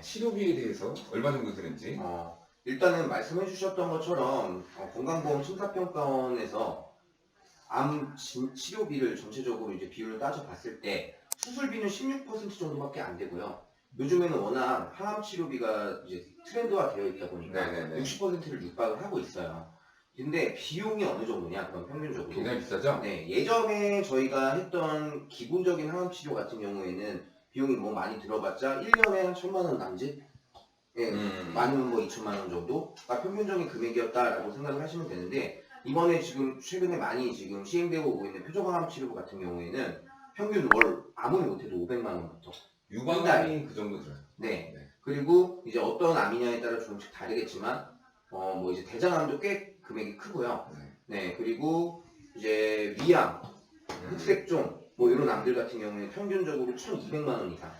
치료비에 대해서 얼마 정도 드는지. 어, 일단은 말씀해 주셨던 것처럼 어, 건강보험 심사평가원에서 암 진- 치료비를 전체적으로 이제 비율을 따져봤을 때 수술비는 16% 정도밖에 안 되고요. 요즘에는 워낙 항암 치료비가 이제 트렌드화 되어 있다 보니까 네네네. 60%를 육박을 하고 있어요. 근데 비용이 어느 정도냐? 그럼 평균적으로 굉장히 비싸죠? 네, 예전에 저희가 했던 기본적인 항암 치료 같은 경우에는 비용이 뭐 많이 들어봤자 1년에 한 천만 원 남짓? 예, 음. 많으면 뭐 2천만 원 정도가 평균적인 금액이었다라고 생각을 하시면 되는데 이번에 지금 최근에 많이 지금 시행되고 오고 있는 표적항암 치료 같은 경우에는 평균 월 아무리 못해도 500만 원부터 유방암이 그 정도 들어요. 네. 네. 그리고 이제 어떤 암이냐에 따라 조금씩 다르겠지만 어 뭐 이제 대장암도 꽤 금액이 크고요. 네. 네 그리고 이제 위암, 음. 흑색종 뭐 이런 암들 같은 경우에 평균적으로 1,200만 원 이상.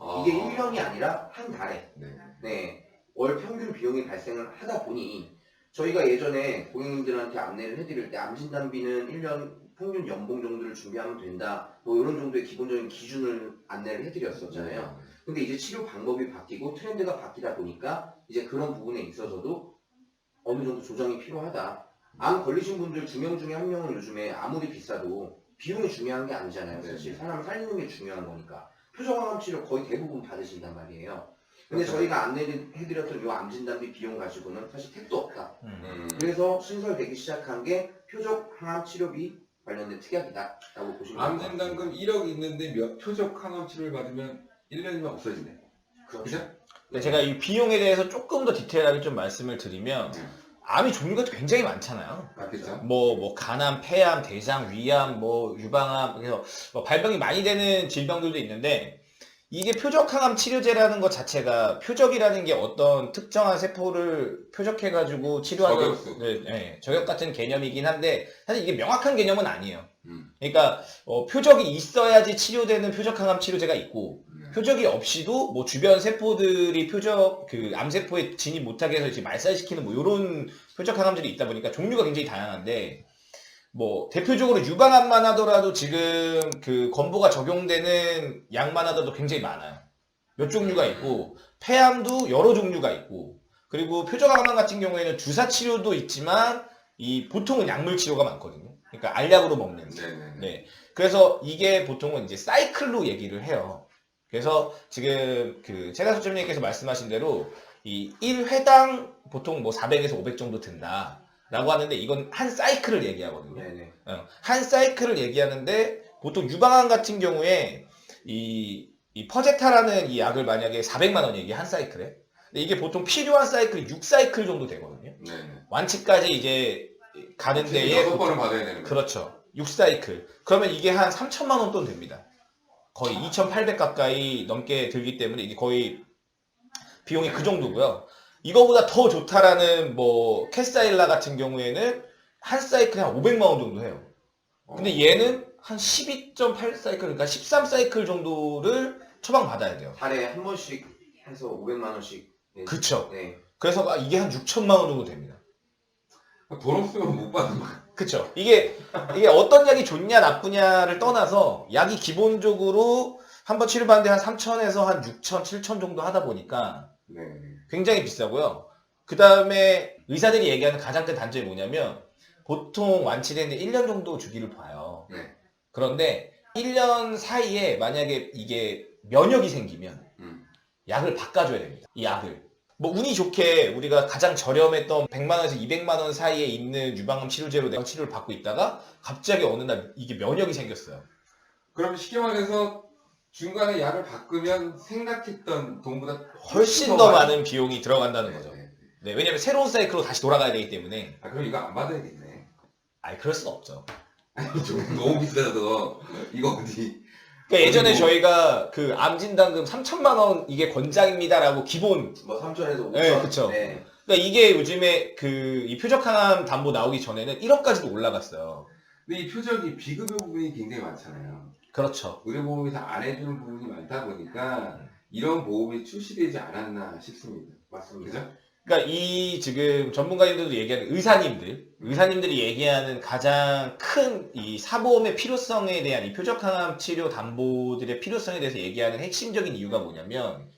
아. 이게 1년이 아니라 한 달에 네. 네, 월 평균 비용이 발생을 하다 보니 저희가 예전에 고객님들한테 안내를 해드릴 때 암진단비는 1년 평균 연봉 정도를 준비하면 된다. 뭐 이런 정도의 기본적인 기준을 안내를 해드렸었잖아요. 근데 이제 치료 방법이 바뀌고 트렌드가 바뀌다 보니까 이제 그런 부분에 있어서도 어느 정도 조정이 필요하다. 암 걸리신 분들 두 명 중에 한 명은 요즘에 아무리 비싸도 비용이 중요한 게 아니잖아요. 사실 네. 사람 살리는 게 중요한 거니까. 표정암 치료 거의 대부분 받으신단 말이에요. 근데 그렇죠. 저희가 안내해드렸던 이 암진단비 비용 가지고는 사실 택도 없다. 음. 그래서 신설되기 시작한 게 표적 항암 치료비 관련된 특약이다라고 보시면 암진단금 1억 있는데 몇 표적 항암 치료를 받으면 1년이면 없어지네. 그렇죠. 제가 이 비용에 대해서 조금 더 디테일하게 좀 말씀을 드리면 음. 암이 종류가 굉장히 많잖아요. 맞겠죠? 뭐, 뭐, 간암, 폐암, 대장, 위암, 뭐, 유방암, 그래서 뭐 발병이 많이 되는 질병들도 있는데, 이게 표적항암 치료제라는 것 자체가 표적이라는 게 어떤 특정한 세포를 표적해가지고 치료하는 저격수. 네, 네, 저격 같은 개념이긴 한데 사실 이게 명확한 개념은 아니에요. 음. 그러니까 어, 표적이 있어야지 치료되는 표적항암 치료제가 있고 네. 표적이 없이도 뭐 주변 세포들이 표적 그 암세포에 진입 못하게 해서 이제 말살시키는 뭐 이런 표적 항암들이 있다 보니까 종류가 굉장히 다양한데 뭐 대표적으로 유방암만 하더라도 지금 그 건보가 적용되는 약만 하더라도 굉장히 많아요. 몇 종류가 있고 폐암도 여러 종류가 있고 그리고 표적암 같은 경우에는 주사 치료도 있지만 이 보통은 약물 치료가 많거든요. 그러니까 알약으로 먹는. 네네. 네. 그래서 이게 보통은 이제 사이클로 얘기를 해요. 그래서 지금 그 최다수점님께서 말씀하신 대로 이 1회당 보통 뭐 400에서 500 정도 든다. 라고 하는데 이건 한 사이클을 얘기하거든요. 네네. 어, 한 사이클을 얘기하는데 보통 유방암 같은 경우에 이, 이 퍼제타라는 이 약을 만약에 400만 원 얘기 한 사이클에 근데 이게 보통 필요한 사이클이 6사이클 정도 되거든요. 네네. 완치까지 이제 가는 데에 여섯 번은 받아야 되는 거예요. 그렇죠. 6사이클. 그러면 이게 한 3천만 원 돈 됩니다. 거의 2,800 가까이 넘게 들기 때문에 이게 거의 비용이 그 정도고요. 이거보다 더 좋다라는 뭐 캐사일라 같은 경우에는 한 사이클에 한 500만 원 정도 해요. 근데 얘는 한 12.8 사이클, 그러니까 13 사이클 정도를 처방 받아야 돼요. 달에 한 번씩 해서 500만 원씩. 네. 그쵸. 네. 그래서 아, 이게 한 6천만 원 정도 됩니다. 돈 없으면 못 받는 거야. 그쵸. 이게, 이게 어떤 약이 좋냐, 나쁘냐를 떠나서 약이 기본적으로 한 번 치료받는데 한 3천에서 한 6천, 7천 정도 하다 보니까 네. 굉장히 비싸고요. 그 다음에 의사들이 얘기하는 가장 큰 단점이 뭐냐면 보통 완치되는데 1년 정도 주기를 봐요. 네. 그런데 1년 사이에 만약에 이게 면역이 생기면 음. 약을 바꿔줘야 됩니다. 이 약을. 뭐 운이 좋게 우리가 가장 저렴했던 100만 원에서 200만 원 사이에 있는 유방암 치료제로 내가 치료를 받고 있다가 갑자기 어느 날 이게 면역이 생겼어요. 그럼 쉽게 말해서 중간에 약을 바꾸면 생각했던 돈보다 훨씬 더 많은 비용이 들어간다는 거죠. 네, 네. 네, 왜냐면 새로운 사이클로 다시 돌아가야 되기 때문에. 아 그럼 이거 안 받아야겠네. 아니, 그럴 순 없죠. 아니 좀 너무 비싸서 이거 어디? 그러니까 예전에 그리고- 저희가 그 암진단금 3천만 원 이게 권장입니다라고 기본 뭐 3천에서 5천. 네, 그쵸. 네. 그러니까 이게 요즘에 그 이 표적항암 담보 나오기 전에는 1억까지도 올라갔어요. 근데 이 표적이 비급여 부분이 굉장히 많잖아요. 그렇죠. 의료보험에서 안 해주는 부분이 많다 보니까 이런 보험이 출시되지 않았나 싶습니다. 맞습니다. 그죠? 그러니까 이 지금 전문가님들도 얘기하는 의사님들, 의사님들이 얘기하는 가장 큰 이 사보험의 필요성에 대한 이 표적항암 치료 담보들의 필요성에 대해서 얘기하는 핵심적인 이유가 뭐냐면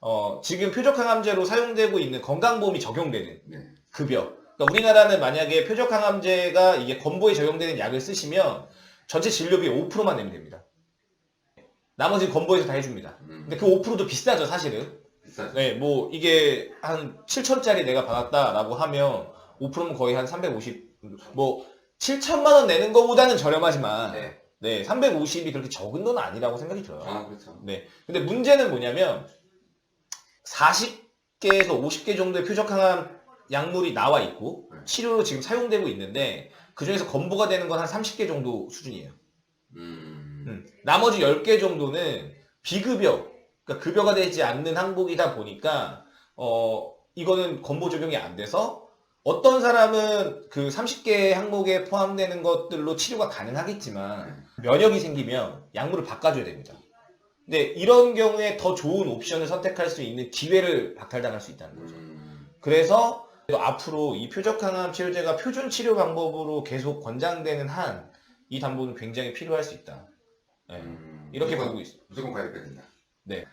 어, 지금 표적항암제로 사용되고 있는 건강보험이 적용되는 네. 급여. 그러니까 우리나라는 만약에 표적항암제가 이게 건보에 적용되는 약을 쓰시면 전체 진료비 5%만 내면 됩니다. 나머지 는 건보에서 다 해줍니다. 음, 근데 그 5%도 비싸죠, 사실은. 네, 뭐 이게 한 7천짜리 내가 받았다라고 하면 5%면 거의 한 350, 뭐 7천만 원 내는 것보다는 저렴하지만 네. 네, 350이 그렇게 적은 돈 아니라고 생각이 들어요. 아 그렇죠. 네. 근데 문제는 뭐냐면 40개에서 50개 정도의 표적항암 약물이 나와 있고 네. 치료로 지금 사용되고 있는데 그 중에서 건보가 되는 건 한 30개 정도 수준이에요. 음, 음. 나머지 10개 정도는 비급여, 그러니까 급여가 되지 않는 항목이다 보니까 어 이거는 건보 적용이 안 돼서 어떤 사람은 그 30개 항목에 포함되는 것들로 치료가 가능하겠지만 면역이 생기면 약물을 바꿔줘야 됩니다. 근데 이런 경우에 더 좋은 옵션을 선택할 수 있는 기회를 박탈당할 수 있다는 거죠. 음, 그래서 앞으로 이 표적항암 치료제가 표준 치료 방법으로 계속 권장되는 한 이 담보는 굉장히 필요할 수 있다. 네. 음, 이렇게 무조건- 보고 있습니다. 무조건 가입해야 된다. 네.